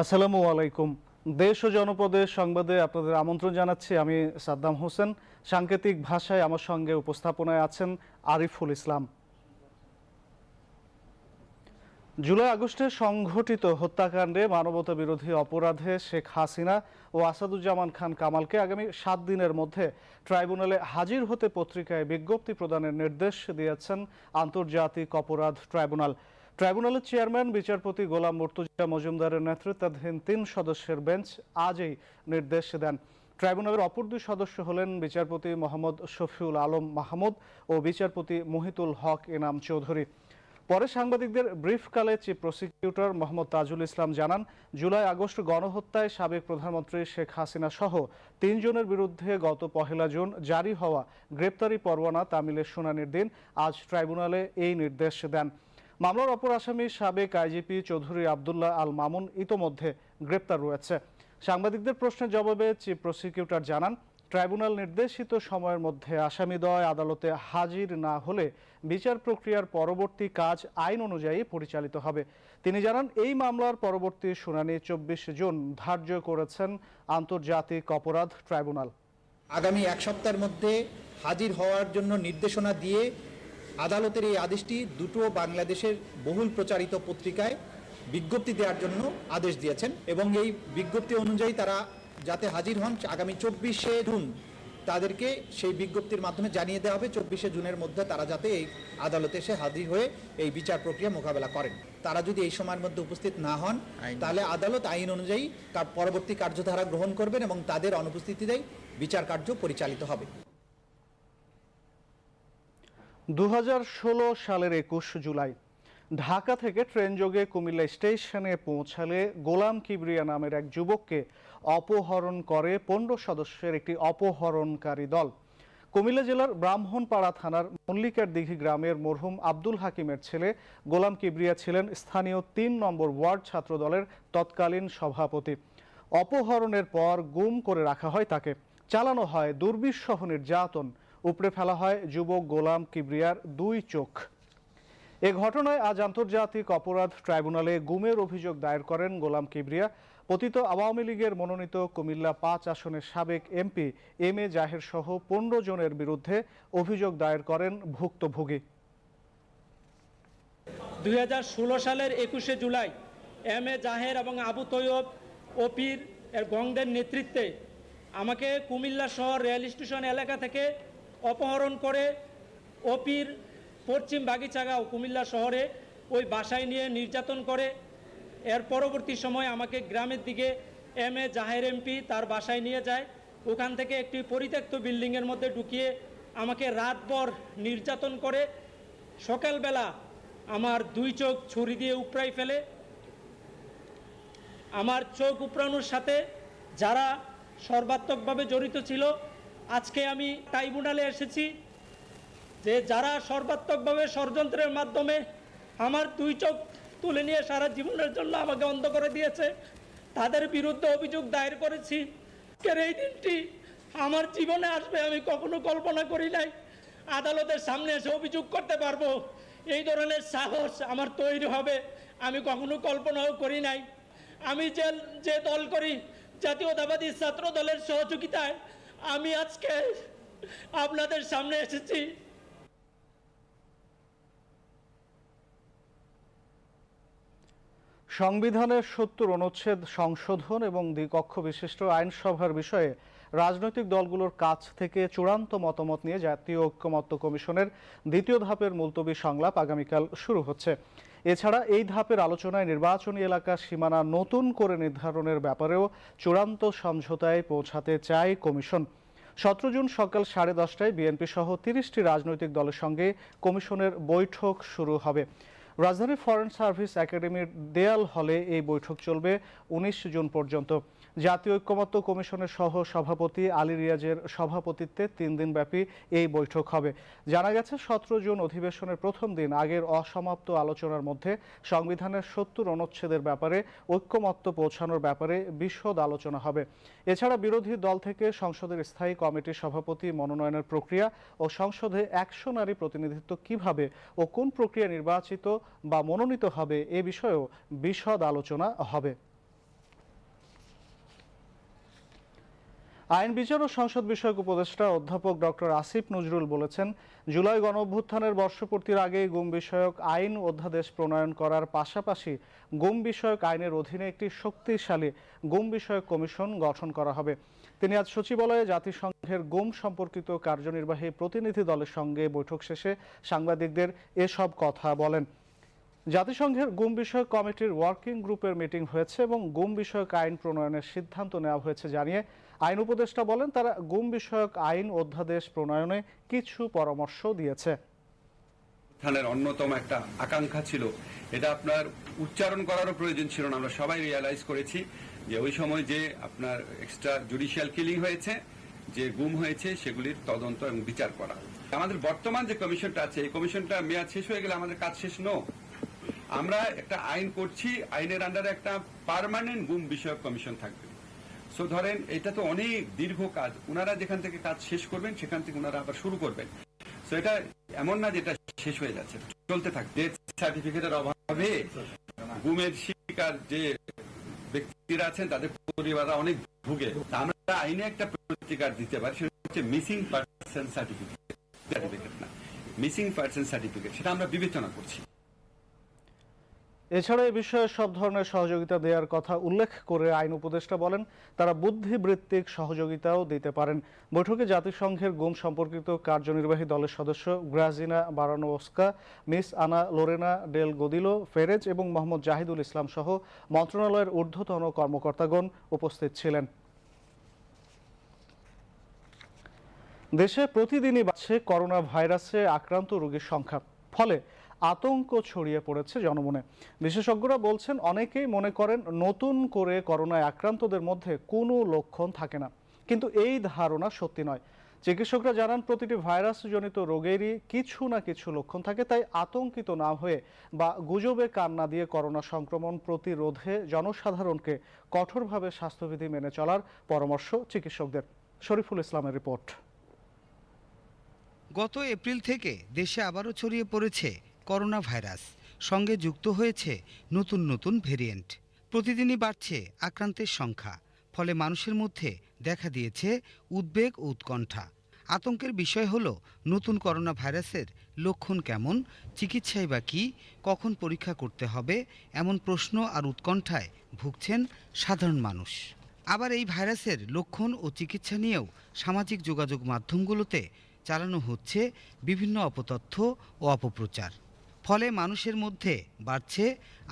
আসসালামু আলাইকুম। দেশ ও জনপদের সংবাদে আপনাদের আমন্ত্রণ জানাচ্ছি। আমি সাদ্দাম হোসেন। সাংকেতিক ভাষায় আমার সঙ্গে উপস্থাপনায় আছেন আরিফুল ইসলাম। জুলাই আগস্টে সংঘটিত হত্যাকাণ্ডে মানবতা বিরোধী অপরাধে শেখ হাসিনা ও আসাদুজ্জামান খান কামালকে আগামী সাত দিনের মধ্যে ট্রাইব্যুনালে হাজির হতে পত্রিকায় বিজ্ঞপ্তি প্রদানের নির্দেশ দিয়েছেন আন্তর্জাতিক অপরাধ ট্রাইব্যুনাল। ট্রাইব্যুনালের চেয়ারম্যান, বিচারপতি গোলাম মর্তুজা মজুমদারের নেতৃত্বাধীন তিন সদস্যের বেঞ্চ আজই নির্দেশ দেন। ট্রাইব্যুনালের অপর দুই সদস্য হলেন বিচারপতি মোহাম্মদ শফিউল আলম মাহমুদ ও বিচারপতি মহিতুল হক এনাম চৌধুরী। পরে সাংবাদিকদের ব্রিফকালে চিফ প্রসিকিউটর মোহাম্মদ তাজুল ইসলাম জানান, জুলাই আগস্ট গণহত্যায় সাবেক প্রধানমন্ত্রী শেখ হাসিনা সহ তিনজনের বিরুদ্ধে গত পহেলা জুন জারি হওয়া গ্রেপ্তারি পরোয়ানা তামিলের শুনানির দিন আজ ট্রাইব্যুনালে এই নির্দেশ দেন। মামলার অপর আসামি সাবেক আইজিপি চৌধুরী আবদুল্লাহ আল মামুন ইতোমধ্যে গ্রেপ্তার রয়েছে। সাংবাদিকদের প্রশ্নের জবাবে চিফ প্রসিকিউটর জানান, ট্রাইব্যুনাল নির্দেশিত সময়ের মধ্যে আসামিদ্বয় আদালতে হাজির না হলে বিচার প্রক্রিয়ার পরবর্তী কাজ আইন অনুযায়ী পরিচালিত হবে। তিনি জানান, এই মামলার পরবর্তী শুনানি চব্বিশ জুন ধার্য করেছেন আন্তর্জাতিক অপরাধ ট্রাইব্যুনাল। আগামী এক সপ্তাহের মধ্যে হাজির হওয়ার জন্য নির্দেশনা দিয়ে আদালতের এই আদেশটি দুটো বাংলাদেশের বহুল প্রচারিত পত্রিকায় বিজ্ঞপ্তি দেওয়ার জন্য আদেশ দিয়েছেন এবং এই বিজ্ঞপ্তি অনুযায়ী তারা যাতে হাজির হন আগামী চব্বিশে জুন তাদেরকে সেই বিজ্ঞপ্তির মাধ্যমে জানিয়ে দেওয়া হবে। চব্বিশে জুনের মধ্যে তারা যাতে এই আদালতে এসে হাজির হয়ে এই বিচার প্রক্রিয়া মোকাবেলা করেন। তারা যদি এই সময়ের মধ্যে উপস্থিত না হন তাহলে আদালত আইন অনুযায়ী পরবর্তী কার্যধারা গ্রহণ করবেন এবং তাদের অনুপস্থিতিতেই বিচার কার্য পরিচালিত হবে। দু হাজার ষোলো সালের একুশ জুলাই, ঢাকা থেকে ট্রেন যোগে কুমিল্লা স্টেশনে পৌঁছালে গোলাম কিবরিয়া নামের এক যুবককে অপহরণ করে পনেরো সদস্যের একটি অপহরণকারী দল। কুমিল্লা জেলার ব্রাহ্মণপাড়া থানার মল্লিকার দিঘি গ্রামের মরহুম আব্দুল হাকিমের ছেলে গোলাম কিবরিয়া ছিলেন স্থানীয় তিন নম্বর ওয়ার্ড ছাত্র দলের তৎকালীন সভাপতি। অপহরণের পর গুম করে রাখা হয় তাকে। চালানো হয় দুর্বিষহ নির্যাতন। উপড়ে ফেলা হয় যুবক গোলাম কিবরিয়ার দুই চোখ। এ ঘটনায় আজ আন্তর্জাতিক অপরাধ ট্রাইব্যুনালে গুমের অভিযোগ দায়ের করেন গোলাম কিবরিয়া। পতিত আওয়ামী লীগের মনোনীত কুমিল্লা পাঁচ আসনের সাবেক এমপি এম এ জাহের সহ পনেরো জনের বিরুদ্ধে অভিযোগ দায়ের করেন ভুক্তভোগী। দুই হাজার ষোলো সালের একুশে জুলাই এম এ জাহের এবং আবু তৈয়ব ওপির এর নেতৃত্বে আমাকে কুমিল্লা শহর রেল স্টেশন এলাকা থেকে অপহরণ করে ওপির পশ্চিম বাগিচাগাঁও, কুমিল্লা শহরে ওই বাসায় নিয়ে নির্যাতন করে। এর পরবর্তী সময় আমাকে গ্রামের দিকে এম এ জাহের এমপি তার বাসায় নিয়ে যায়। ওখান থেকে একটি পরিত্যক্ত বিল্ডিংয়ের মধ্যে ঢুকিয়ে আমাকে রাতভর নির্যাতন করে। সকালবেলা আমার দুই চোখ ছুরি দিয়ে উপড়াই ফেলে। আমার চোখ উপড়ানোর সাথে যারা সর্বাত্মকভাবে জড়িত ছিল আজকে আমি ট্রাইব্যুনালে এসেছি যে যারা সর্বাত্মকভাবে ষড়যন্ত্রের মাধ্যমে আমার দুই চোখ তুলে নিয়ে সারা জীবনের জন্য আমাকে অন্ধ করে দিয়েছে, তাদের বিরুদ্ধে অভিযোগ দায়ের করেছি। এই দিনটি আমার জীবনে আসবে আমি কখনো কল্পনা করি নাই। আদালতের সামনে এসে অভিযোগ করতে পারব। এই ধরনের সাহস আমার তৈরি হবে, আমি কখনো কল্পনাও করি নাই। আমি যে যে দল করি, জাতীয়তাবাদী ছাত্র দলের সহযোগিতায় আমি আজকে আপনাদের সামনে এসেছি। সংবিধানের সত্তর অনুচ্ছেদ সংশোধন এবং দ্বিকক্ষ বিশিষ্ট আইনসভার বিষয়ে রাজনৈতিক দলগুলোর কাছ থেকে চূড়ান্ত মতামত নিয়ে জাতীয় ঐক্যমত্য কমিশনের দ্বিতীয় ধাপের মুলতবি সংলাপ আগামীকাল শুরু হচ্ছে। এছাড়া এই ধাপের আলোচনায় নির্বাচনী এলাকার সীমানা নতুন করে নির্ধারণের ব্যাপারেও চূড়ান্ত সমঝোতায় পৌঁছাতে চায় কমিশন। সতেরো জুন সকাল সাড়ে দশটায় বিএনপি সহ তিরিশটি রাজনৈতিক দলের সঙ্গে কমিশনের বৈঠক শুরু হবে। রাজধানীর ফরেন সার্ভিস একাডেমির দেয়াল হলে এই বৈঠক চলবে উনিশ জুন পর্যন্ত। জাতীয় ঐক্যমত্য কমিশনের সহ সভাপতি আলী রিয়াজের সভাপতিত্বে তিন দিনব্যাপী এই বৈঠক হবে। জানা গেছে, সতেরো জুন অধিবেশনের প্রথম দিন আগের অসমাপ্ত আলোচনার মধ্যে সংবিধানের সত্তর অনুচ্ছেদের ব্যাপারে ঐক্যমত্য পৌঁছানোর ব্যাপারে বিশদ আলোচনা হবে। এছাড়া বিরোধী দল থেকে সংসদের স্থায়ী কমিটির সভাপতি মনোনয়নের প্রক্রিয়া ও সংসদে একশো নারী প্রতিনিধিত্ব কীভাবে ও কোন প্রক্রিয়া নির্বাচিত বা মনোনীত হবে এ বিষয়েও বিশদ আলোচনা হবে। আইন, বিচার ও সংসদ বিষয়ক উপদেষ্টা অধ্যাপক ডক্টর আসিফ নজরুল বলেছেন, জুলাই গণ অভ্যুত্থানের বর্ষপূর্তির আগে গুম বিষয়ক আইন অধ্যাদেশ প্রণয়ন করার পাশাপাশি গুম বিষয়ক আইনের অধীনে একটি শক্তিশালী গুম বিষয়ক কমিশন গঠন করা হবে। তিনি আজ সচিবালয়ে জাতিসংঘের গুম সম্পর্কিত কার্যনির্বাহী প্রতিনিধি দলের সঙ্গে বৈঠক শেষে সাংবাদিকদের এসব কথা বলেন। জাতিসংঘের গুম বিষয়ক কমিটির ওয়ার্কিং গ্রুপের মিটিং হয়েছে এবং গুম বিষয়ক আইন প্রণয়নের সিদ্ধান্ত নেওয়া হয়েছে জানিয়ে আইন উপদেষ্টা বলেন, তারা গুম বিষয়ক আইন অধ্যাদেশ প্রণয়নে কিছু পরামর্শ দিয়েছে। অন্যতম একটা আকাঙ্ক্ষা ছিল। এটা আপনার উচ্চারণ করারও প্রয়োজন ছিল না। আমরা সবাই রিয়ালাইজ করেছি যে ওই সময় যে আপনার এক্সট্রা জুডিশিয়াল কিলিং হয়েছে, যে গুম হয়েছে, সেগুলির তদন্ত এবং বিচার করা। আমাদের বর্তমান যে কমিশনটা আছে, এই কমিশনটা মেয়াদ শেষ হয়ে গেলে আমাদের কাজ শেষ, নো। আমরা একটা আইন করছি, আইনের আন্ডারে একটা পার্মানেন্ট গুম বিষয়ক কমিশন থাকবে। সো ধরেন, এটা তো অনেক দীর্ঘ কাজ। ওনারা যেখান থেকে কাজ শেষ করবেন, সেখান থেকে ওনারা আবার শুরু করবেন। তো এটা এমন না যেটা শেষ হয়ে যাচ্ছে চলতে থাকবে ডেথ সার্টিফিকেটের অভাবে গুমের শিকার যে ব্যক্তিরা আছেন, তাদের পরিবাররা অনেক ভুগে। আমরা আইনে একটা প্রতিকার দিতে পারি, সেটা হচ্ছে মিসিং পার্সন সার্টিফিকেট সার্টিফিকেট না মিসিং পার্সন সার্টিফিকেট সেটা আমরা বিবেচনা করছি। এছাড়া এ বিষয়ে সব ধরনের সহযোগিতা দেওয়ার কথা উল্লেখ করে আইন উপদেষ্টা বলেন, তারা বুদ্ধিবৃত্তিক সহযোগিতাও দিতে পারেন। বৈঠকে জাতিসংঘের গুম সম্পর্কিত কার্যনির্বাহী দলের সদস্য Grazyna Baranowska Miss Ana Lorena Del Gadillo, phrase এবং মোহাম্মদ জাহিদুল ইসলাম সহ মন্ত্রণালয়ের ঊর্ধ্বতন কর্মকর্তাগণ উপস্থিত ছিলেন। দেশে প্রতিদিনই বাড়ছে করোনা ভাইরাসে আক্রান্ত রোগীর সংখ্যা। ফলে আতঙ্ক ছড়িয়ে পড়েছে জনমনে। বিশেষজ্ঞরা বলছেন, অনেকেই মনে করেন নতুন করে করোনায় আক্রান্তদের মধ্যে কোনো লক্ষণ থাকে না। কিন্তু এই ধারণা সত্যি নয়। চিকিৎসকরা জানান, প্রতিটি ভাইরাসজনিত রোগেরই কিছু না কিছু লক্ষণ থাকে, তাই আতঙ্কিত না হয়ে বা গুজবে কান না দিয়ে করোনা সংক্রমণ প্রতিরোধে জনসাধারণকে কঠোরভাবে স্বাস্থ্যবিধি মেনে চলার পরামর্শ চিকিৎসকদের। শরীফুল ইসলামের রিপোর্ট। গত এপ্রিল থেকে দেশে আবারও ছড়িয়ে পড়েছে করোনা ভাইরাস সঙ্গে যুক্ত হয়েছে নতুন নতুন ভেরিয়েন্ট। প্রতিদিনই বাড়ছে আক্রান্তের সংখ্যা, ফলে মানুষের মধ্যে দেখা দিয়েছে উদ্বেগ ও উৎকণ্ঠা। আতঙ্কের বিষয় হলো, নতুন করোনা ভাইরাসের লক্ষণ কেমন, চিকিৎসায় বা কী, কখন পরীক্ষা করতে হবে, এমন প্রশ্ন আর উৎকণ্ঠায় ভুগছেন সাধারণ মানুষ। আবার এই ভাইরাসের লক্ষণ ও চিকিৎসা নিয়েও সামাজিক যোগাযোগ মাধ্যমগুলোতে চালানো হচ্ছে বিভিন্ন অপতথ্য ও অপপ্রচার। ফলে মানুষের মধ্যে বাড়ছে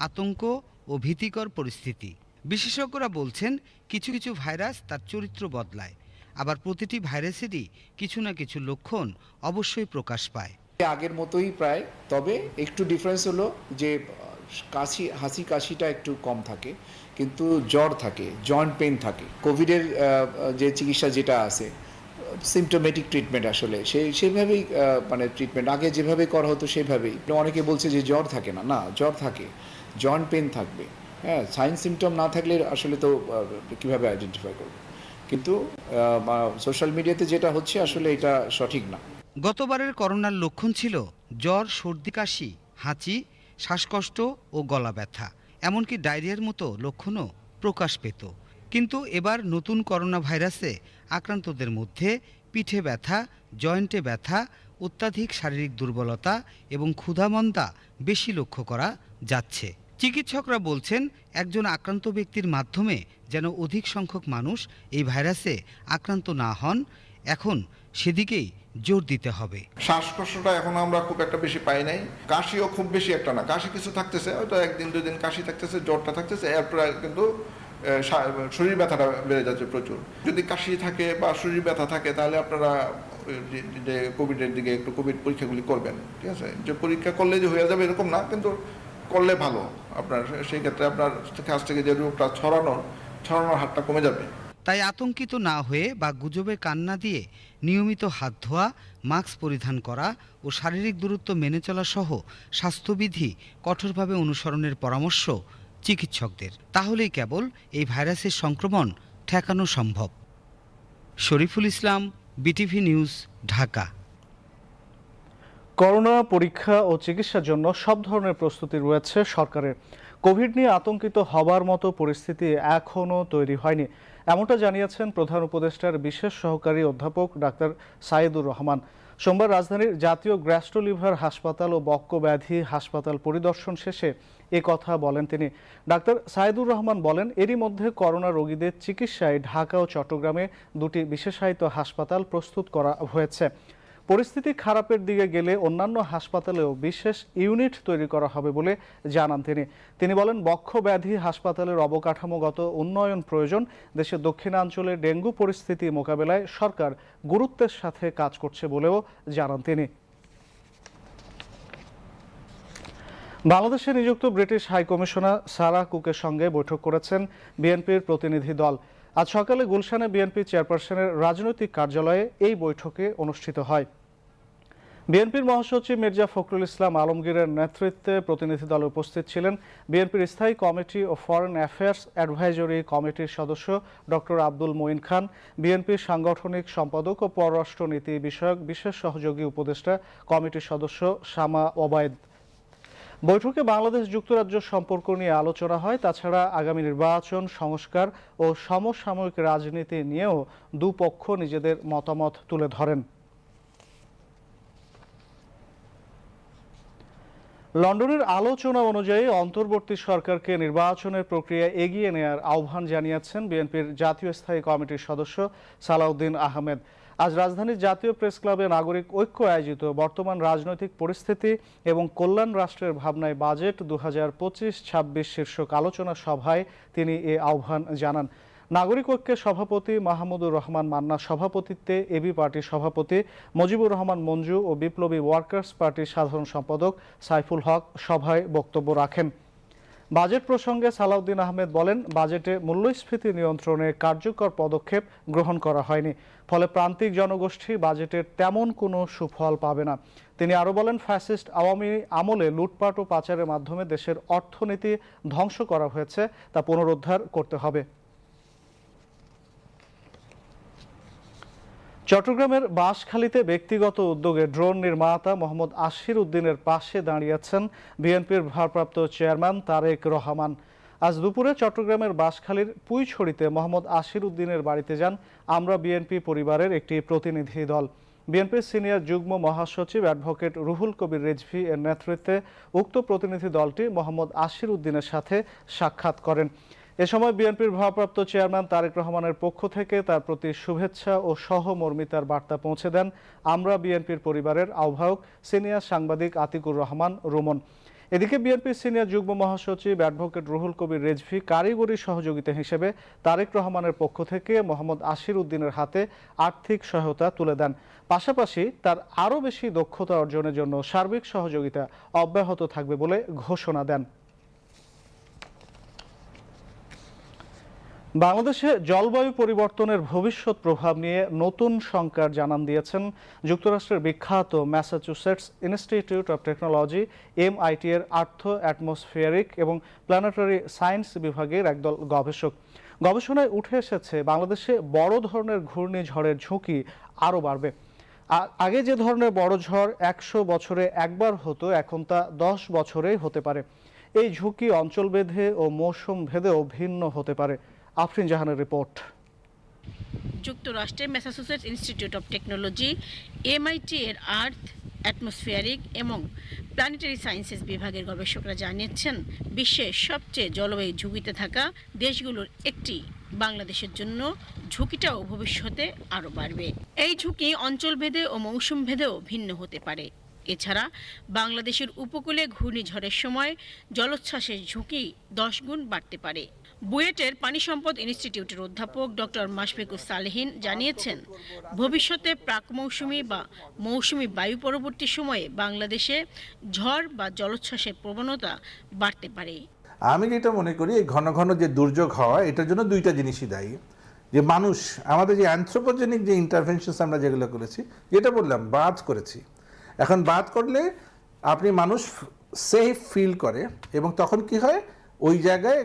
আতঙ্ক ও ভীতিকর পরিস্থিতি। বিশেষজ্ঞরা বলছেন, কিছু কিছু ভাইরাস তার চরিত্র বদলায়, আবার প্রতিটি ভাইরাসেরই কিছু না কিছু লক্ষণ অবশ্যই প্রকাশ পায়। আগের মতোই প্রায়, তবে একটু ডিফারেন্স হলো যে, কাশি, হাসি কাশিটা একটু কম থাকে, কিন্তু জ্বর থাকে জয়েন্ট পেন থাকে। কোভিডের যে চিকিৎসা যেটা আছে সিমটোমেটিক ট্রিটমেন্ট আসলে। সেই সেইভাবেই আহ, মানে ট্রিটমেন্ট আগে যেভাবে করা হতো সেভাবেই। অনেকে বলছে যে জ্বর থাকে না। না জ্বর থাকে। জয়েন্ট পেন থাকবে। হ্যাঁ সাইন সিমটম না থাকলে আসলে তো কীভাবে আইডেন্টিফাই করবে? কিন্তু সোশ্যাল মিডিয়াতে যেটা হচ্ছে আসলে এটা সঠিক না। গতবারের করোনার লক্ষণ ছিল জ্বর সর্দি কাশি হাঁচি শ্বাসকষ্ট ও গলা ব্যথা। এমনকি ডায়রিয়ার মতো লক্ষণও প্রকাশ পেত। কিন্তু এবার নতুন করোনা ভাইরাসে আক্রান্তদের মধ্যে পিঠে ব্যথা, জয়েন্টে ব্যথা, অত্যাধিক শারীরিক দুর্বলতা এবং ক্ষুধামন্দা বেশি লক্ষ্য করা যাচ্ছে। চিকিৎসকরা বলছেন, একজন আক্রান্ত ব্যক্তির মাধ্যমে যেন অধিক সংখ্যক মানুষ এই ভাইরাসে আক্রান্ত না হন, এখন সেদিকেই জোর দিতে হবে। শ্বাসকষ্টটা এখন আমরা খুব একটা বেশি পাই নাই। কাশিও খুব বেশি একটা না। কাশি কিছু থাকতেছে, হয়তো একদিন দুই দিন কাশি থাকতেছে, জ্বরটা থাকতেছে, এরপরে কিন্তু শরীর ব্যথাটা বেড়ে যাচ্ছে প্রচুর। যদি কাশি থাকে বা শরীর ব্যথা থাকে, তাহলে আপনারা কোভিডের দিকে একটু কোভিড পরীক্ষাগুলি করবেন, ঠিক আছে? যে পরীক্ষা করলে যে হয়ে যাবে এরকম না, কিন্তু করলে ভালো আপনার। সেই ক্ষেত্রে আপনার কাছ থেকে যে রোগটা ছড়ানোর ছড়ানোর হারটা কমে যাবে। তাই আতঙ্কিত না হয়ে বা গুজবে কান্না দিয়ে নিয়মিত হাত ধোয়া, মাস্ক পরিধান করা ও শারীরিক দূরত্ব মেনে চলা সহ স্বাস্থ্যবিধি কঠোরভাবে অনুসরণের পরামর্শ চিকিৎসকদের। তাহলেই কেবল এই ভাইরাসের সংক্রমণ ঠেকানো সম্ভব। Shariful Islam, BTV news, Dhaka. Corona পরীক্ষা ও চিকিৎসার জন্য সব ধরনের প্রস্তুতি রয়েছে সরকারের। কোভিড নিয়ে আতঙ্কিত হবার মতো পরিস্থিতি এখনও তৈরি হয়নি। এমনটা জানিয়েছেন প্রধান উপদেষ্টার বিশেষ সহকারী অধ্যাপক ডাক্তার সাইদুর রহমান। সোমবার রাজধানীর জাতীয় গ্যাস্ট্রোলিভার হাসপাতাল ও বক্কব্যাধি হাসপাতাল পরিদর্শন শেষে এ কথা বলেন তিনি। ডাক্তার সাইদুর রহমান বলেন, এরই মধ্যে করোনা রোগীদের চিকিৎসায় ঢাকা ও চট্টগ্রামে দুটি বিশেষায়িত হাসপাতাল প্রস্তুত করা হয়েছে। পরিস্থিতি খারাপের দিকে গেলে অন্যান্য হাসপাতালেও বিশেষ ইউনিট তৈরি করা হবে বলে জানান তিনি। তিনি বলেন, বক্ষ ব্যাধি হাসপাতালের অবকাঠামোগত উন্নয়ন প্রয়োজন। দেশের দক্ষিণাঞ্চলে ডেঙ্গু পরিস্থিতি মোকাবেলায় সরকার গুরুত্বের সাথে কাজ করছে বলেও জানান তিনি। বাংলাদেশে নিযুক্ত ব্রিটিশ হাই কমিশনার সারা কুকের সঙ্গে বৈঠক করেছেন বিএনপির প্রতিনিধি দল। আজ সকালে গুলশানে বিএনপি চেয়ারপারসনের রাজনৈতিক কার্যালয়ে এই বৈঠকে অনুষ্ঠিত হয়। বিএনপির মহাসচিব মির্জা ফখরুল ইসলাম আলমগীরের নেতৃত্বে প্রতিনিধি দলে উপস্থিত ছিলেন বিএনপির স্থায়ী কমিটি ও ফরেন অ্যাফেয়ার্স অ্যাডভাইজরি কমিটির সদস্য ডক্টর আব্দুল মঈন খান, বিএনপির সাংগঠনিক সম্পাদক ও পররাষ্ট্রনীতি বিষয়ক বিশেষ সহযোগী উপদেষ্টা কমিটির সদস্য শামা ওবায়দ। বৈঠকে বাংলাদেশ যুক্তরাজ্য সম্পর্ক নিয়ে আলোচনা হয়। তাছাড়া আগামী নির্বাচন, সংস্কার ও সমসাময়িক রাজনীতি নিয়েও দুপক্ষ নিজেদের মতামত তুলে ধরেন। লন্ডনের আলোচনা অনুযায়ী অন্তর্বর্তী সরকারকে নির্বাচনের প্রক্রিয়া এগিয়ে নেয়ার আহ্বান জানিয়েছেন বিএনপির জাতীয় স্থায়ী কমিটির সদস্য সালাউদ্দিন আহমেদ। আজ রাজধানীর জাতীয় প্রেস ক্লাবে নাগরিক ঐক্য আয়োজিত বর্তমান রাজনৈতিক পরিস্থিতি এবং কল্যাণ রাষ্ট্রের ভাবনায় বাজেট দু হাজার পঁচিশ ছাব্বিশ শীর্ষক আলোচনা সভায় তিনি এ আহ্বান জানান। নাগরিক ঐক্যের সভাপতি মাহমুদুর রহমান মান্না সভাপতিত্বে এবি পার্টির সভাপতি মজিবুর রহমান মঞ্জু ও বিপ্লবী ওয়ার্কার্স পার্টির সাধারণ সম্পাদক সাইফুল হক সভায় বক্তব্য রাখেন। বাজেট প্রসঙ্গে সালাউদ্দিন আহমেদ বলেন, বাজেটে মূল্যস্ফীতি নিয়ন্ত্রণে কার্যকর পদক্ষেপ গ্রহণ করা হয়নি। ফলে প্রান্তিক জনগোষ্ঠী বাজেটের তেমন কোনো সুফল পাবে না। তিনি আরও বলেন, ফ্যাসিস্ট আওয়ামী আমলে লুটপাট ও পাচারের মাধ্যমে দেশের অর্থনীতি ধ্বংস করা হয়েছে, তা পুনরুদ্ধার করতে হবে। চট্টগ্রামের বাঁশখালীতে ব্যক্তিগত উদ্যোগে ড্রোন নির্মাতা মোহাম্মদ আশির উদ্দিনের পাশে দাঁড়িয়েছেন বিএনপির ভারপ্রাপ্ত চেয়ারম্যান তারেক রহমান। আজ দুপুরে চট্টগ্রামের বাঁশখালীর পুইছড়িতে মোহাম্মদ আশির উদ্দিনের বাড়িতে যান আমরা বিএনপি পরিবারের একটি প্রতিনিধি দল। বিএনপির সিনিয়র যুগ্ম মহাসচিব অ্যাডভোকেট রুহুল কবির রেজভি এর নেতৃত্বে উক্ত প্রতিনিধি দলটি মোহাম্মদ আশির উদ্দিনের সাথে সাক্ষাৎ করেন। এ সময় বিএনপির ভারপ্রাপ্ত চেয়ারম্যান তারেক রহমানের পক্ষ থেকে তার প্রতি শুভেচ্ছা ও সহমর্মিতার বার্তা পৌঁছে দেন আমরা বিএনপির পরিবারের আহ্বায়ক সিনিয়র সাংবাদিক আতিকুর রহমান রুমন। এদিকে বিএনপির সিনিয়র যুগ্ম মহাসচিব অ্যাডভোকেট রুহুল কবির রেজভি কারিগরি সহযোগিতা হিসেবে তারেক রহমানের পক্ষ থেকে মোহাম্মদ আশির উদ্দিনের হাতে আর্থিক সহায়তা তুলে দেন। পাশাপাশি তার আরও বেশি দক্ষতা অর্জনের জন্য সার্বিক সহযোগিতা অব্যাহত থাকবে বলে ঘোষণা দেন। বাংলাদেশে জলবায়ু পরিবর্তনের ভবিষ্যৎ প্রভাব নিয়ে নতুন সংকার জানান দিয়েছেন যুক্তরাষ্ট্রের বিখ্যাত Massachusetts Institute of Technology MIT এর আর্থ অ্যাটমসফিয়ারিক এবং প্ল্যানেটারি সায়েন্স বিভাগের একদল গবেষক। গবেষণায় উঠে এসেছে, বাংলাদেশে বড় ধরনের ঘূর্ণিঝড়ের ঝুঁকি আরও বাড়বে। আগে যে ধরনের বড় ঝড় একশো বছরে একবার হতো, এখন তা দশ বছরেই হতে পারে। এই ঝুঁকি অঞ্চলভেদে ও মৌসুম ভেদেও ভিন্ন হতে পারে। আফরিন জাহানের রিপোর্ট। যুক্তরাষ্ট্রের Massachusetts Institute of Technology, MIT এর আর্থ, অ্যাটমসফিয়ারিক এবং প্ল্যানেটারি সায়েন্সেস বিভাগের গবেষকরা জানিয়েছেন, বিশ্বের সবচেয়ে জলবায়ু ঝুঁকিতে থাকা দেশগুলোর একটি বাংলাদেশের জন্য ঝুঁকিটাও ভবিষ্যতে আরও বাড়বে। এই ঝুঁকি অঞ্চলভেদে ও মৌসুম ভেদেও ভিন্ন হতে পারে। এছাড়া বাংলাদেশের উপকূলে ঘূর্ণিঝড়ের সময় জলোচ্ছ্বাসের ঝুঁকি দশ গুণ বাড়তে পারে। বুয়েটের পানি সম্পদ ইনস্টিটিউটের অধ্যাপক ডক্টর মাশফিকুর সালেহিন জানিয়েছেন, ভবিষ্যতে প্রাক মৌসুমি বা মৌসুমি বায়ু পরবর্তী সময়ে বাংলাদেশে ঝড় বা জলোচ্ছ্বাসের প্রবণতা বাড়তে পারে। আমি যেটা মনে করি, এই ঘন ঘন যে দুর্যোগ হওয়া, এটার জন্য দুইটা জিনিসই দায়ী। যে মানুষ, আমাদের যে অ্যান্থ্রোপোজেনিক যে ইন্টারভেনশনস আমরা যেগুলো করেছি, যেটা বললাম, বাদ করেছি। এখন বাদ করলে আপনি মানুষ সেফ ফিল করে এবং তখন কি হয়? ওই জায়গায়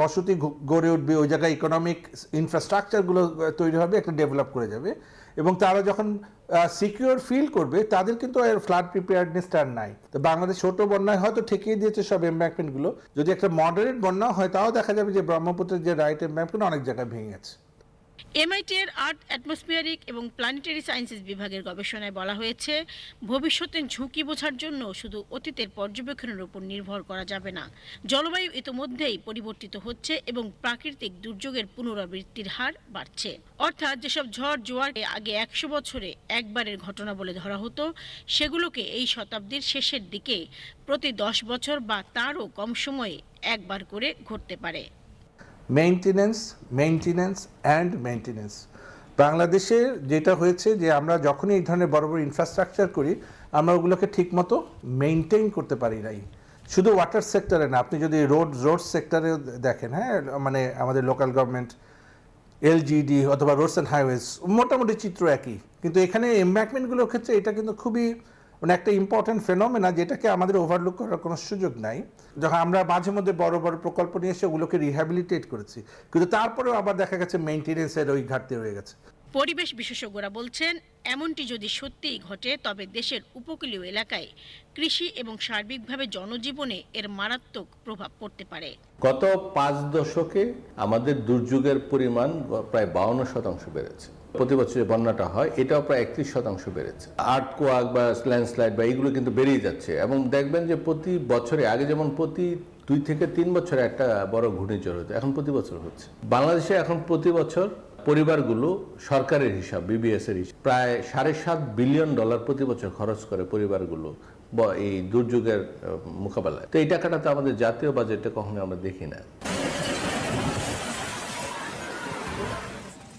বসতি গড়ে উঠবে, ওই জায়গায় ইকোনমিক ইনফ্রাস্ট্রাকচারগুলো তৈরি হবে, একটা ডেভেলপ করে যাবে। এবং তারা যখন সিকিউর ফিল করবে, তাদের কিন্তু এর ফ্লাড প্রিপেয়ারনেসটা আর নাই। তো বাংলাদেশ ছোট বন্যায় হয়তো ঠেকিয়ে দিয়েছে সব এমব্যাঙ্কমেন্টগুলো যদি একটা মডারেট বন্যা হয়, তাও দেখা যাবে যে ব্রহ্মপুত্রের যে রাইট এমব্যাঙ্কমেন্ট অনেক জায়গায় ভেঙে গেছে। এমআইটি এর আর্থ অ্যাটমসফিয়ারিক এবং প্ল্যানেটারি সায়েন্সেস বিভাগের গবেষণায় বলা হয়েছে ভবিষ্যতের ঝুঁকি বোঝার জন্য শুধু অতীতের পর্যবেক্ষণের উপর নির্ভর করা যাবে না। জলবায়ু ইতোমধ্যেই পরিবর্তিত হচ্ছে এবং প্রাকৃতিক দুর্যোগের পুনরাবৃত্তির হার বাড়ছে। অর্থাৎ যেসব ঝড় জোয়ার আগে একশো বছরে একবারের ঘটনা বলে ধরা হতো, সেগুলোকে এই শতাব্দীর শেষের দিকে প্রতি দশ বছর বা তারও কম সময়ে একবার করে ঘটতে পারে। মেইনটেনেন্স মেইনটেনেন্স অ্যান্ড মেইনটেনেন্স বাংলাদেশে যেটা হয়েছে যে আমরা যখনই এই ধরনের বড় বড় ইনফ্রাস্ট্রাকচার করি, আমরা ওগুলোকে ঠিকমতো মেনটেন করতে পারি নাই। শুধু ওয়াটার সেক্টরে না, আপনি যদি রোড রোড সেক্টরে দেখেন হ্যাঁ মানে আমাদের লোকাল গভর্নমেন্ট এলজিডি অথবা রোডস অ্যান্ড হাইওয়েজ মোটামুটি চিত্র একই। কিন্তু এখানে এম্ব্যাকমেন্টগুলোর ক্ষেত্রে এটা কিন্তু খুবই মানে একটা ইম্পর্টেন্ট ফেনোমেনা যেটাকে আমাদের ওভারলুক করার কোনো সুযোগ নাই। যখন আমরা মাঝে মধ্যে বড় বড় প্রকল্প নিয়ে এসে ওগুলোকে রিহ্যাবিলিটেট করেছি কিন্তু তারপরেও আবার দেখা গেছে মেনটেনেন্সের ওই ঘাটতি রয়ে গেছে। পরিবেশ বিশেষজ্ঞরা বলছেন এমনটি যদি সত্যিই ঘটে তবে দেশের উপকূলীয় এলাকায় কৃষি এবং সার্বিকভাবে জনজীবনে এর মারাত্মক প্রভাব পড়তে পারে। গত পাঁচ দশকে আমাদের দুর্যোগের পরিমাণ প্রায় বাউন্ন শতাংশ বেড়েছে। প্রতি বছর বন্যাটা হয়, এটাও প্রায় একত্রিশ শতাংশ বেড়েছে। আর্ট কোয়াক বা ল্যান্ডস্লাইড বা এইগুলো কিন্তু বেড়েই যাচ্ছে। এবং দেখবেন যে প্রতি বছরে, আগে যেমন প্রতি দুই থেকে তিন বছরে একটা বড় ঘূর্ণিঝড় হতো, এখন প্রতি বছর হচ্ছে। বাংলাদেশে এখন প্রতি বছর পরিবারগুলো সরকারের হিসাব বিবিএস এর হিসাব, প্রায় সাড়ে সাত বিলিয়ন ডলার প্রতি বছর খরচ করে পরিবারগুলো এই দুর্যোগের মোকাবেলায়। তো এই টাকাটা তো আমাদের জাতীয় বাজেটে কখনো আমরা দেখি না।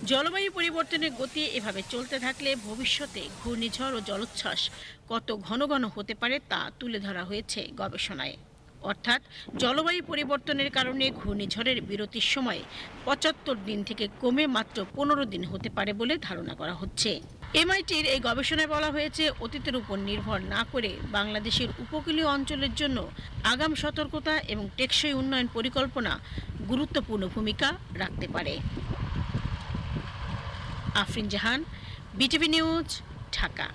জলবায়ু পরিবর্তনের গতি এভাবে চলতে থাকলে ভবিষ্যতে ঘূর্ণিঝড় ও জলোচ্ছ্বাস কত ঘন ঘন হতে পারে তা তুলে ধরা হয়েছে গবেষণায়। অর্থাৎ জলবায়ু পরিবর্তনের কারণে ঘূর্ণিঝড়ের বিরতির সময় পঁচাত্তর দিন থেকে কমে মাত্র পনেরো দিন হতে পারে বলে ধারণা করা হচ্ছে। এমআইটির এই গবেষণায় বলা হয়েছে, অতীতের উপর নির্ভর না করে বাংলাদেশের উপকূলীয় অঞ্চলের জন্য আগাম সতর্কতা এবং টেকসই উন্নয়ন পরিকল্পনা গুরুত্বপূর্ণ ভূমিকা রাখতে পারে। Afrin Jahan, BTV news, Dhaka.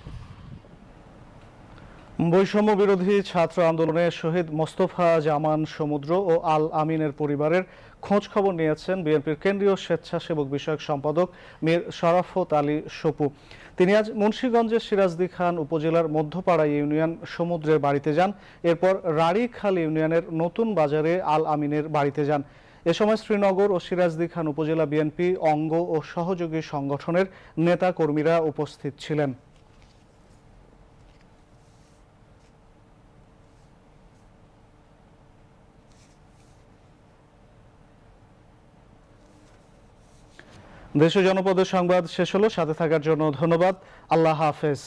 বৈষম্য বিরোধী ছাত্র আন্দোলনে শহীদ মোস্তফা জামান সমুদ্র ও আল আমিনের পরিবারের খোঁজ খবর নিয়েছেন বিএনপির কেন্দ্রীয় স্বেচ্ছাসেবক বিষয়ক সম্পাদক মীর শরাফত আলী সপু। তিনি আজ মুন্সীগঞ্জের সিরাজদি খান উপজেলার মধ্যপাড়া ইউনিয়ন সমুদ্রের বাড়িতে যান। এরপর রাড়িখাল ইউনিয়নের নতুন বাজারে আল আমিনের বাড়িতে যান। এ সময় শ্রীনগর ও সিরাজদি খান উপজেলা বিএনপি, অঙ্গ ও সহযোগী সংগঠনের নেতা কর্মীরা উপস্থিত ছিলেন। দেশ জনপদের সংবাদ শেষ হলো, সাথে থাকার জন্য ধন্যবাদ। আল্লাহ হাফেজ।